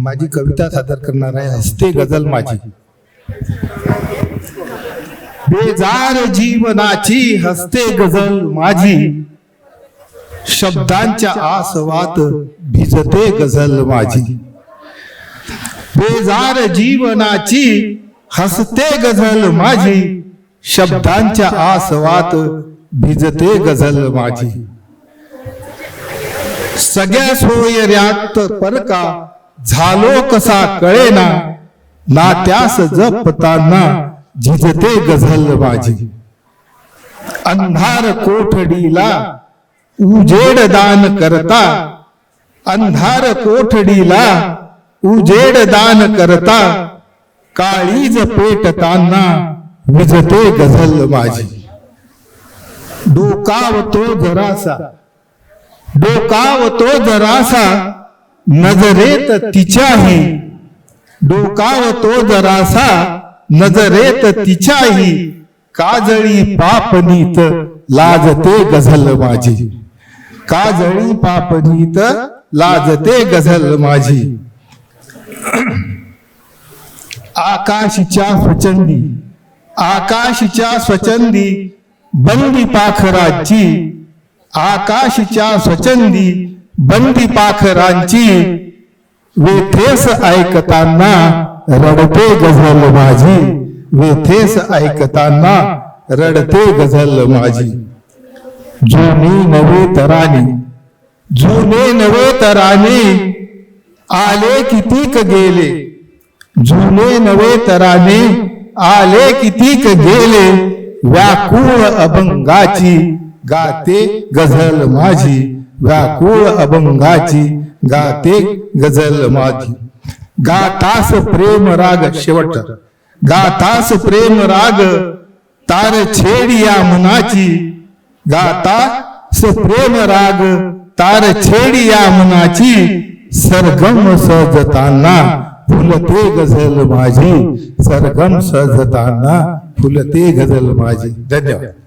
माझी कविता सादर करणार आहे. हस्ते गझल माझी. बेजार जीवनाची हस्ते गझल माझी. शब्दांच्या आसवात भिजते गझल माझी. बेजार जीवनाची हसते गझल माझी. शब्दांच्या आसवात भिजते गझल माझी. सगळ्या सोयऱ्यात परका झालो कसा कळेना नात्यास जपताना झिजते गझल बाजी. अंधार कोठडीला उजेड दान करता अंधार कोठडीला उजेड दान करता काळीज पेटताना विजते गझल माझी डोकावतो जरासा डोकावतो जरासा नजरेत तिच्याही डोकावतो जरासा नजरेत तिच्याही काजळी पापनीत लाजते गझल माझी. काजळी पापनीत लाजते गझल माझी. आकाशच्या स्वचंदी आकाशच्या स्वचंदी बंदी पाखराची. आकाशच्या स्वचंदी बंदी पाखरांची वेथेस ऐकताना रडते गझल माझी. वेथेस ऐकताना रडते गझल माझी. जुनी नवे तराने. जुने नवे तराने. आले कितीक गेले. जुने नवे तराने. आले कितीक गेले. व्याकुळ अभंगाची गाते गझल माझी. व्याकुळ अभंगाची गाते गझल माझी. गातास प्रेम राग शेवट. गातास प्रेम राग तार छेडिया मनाची. गातास प्रेम राग तार छेडिया मनाची. सरगम सजताना फुलते गझल माझी. सरगम सजताना फुलते गझल माझी. धन्यवाद.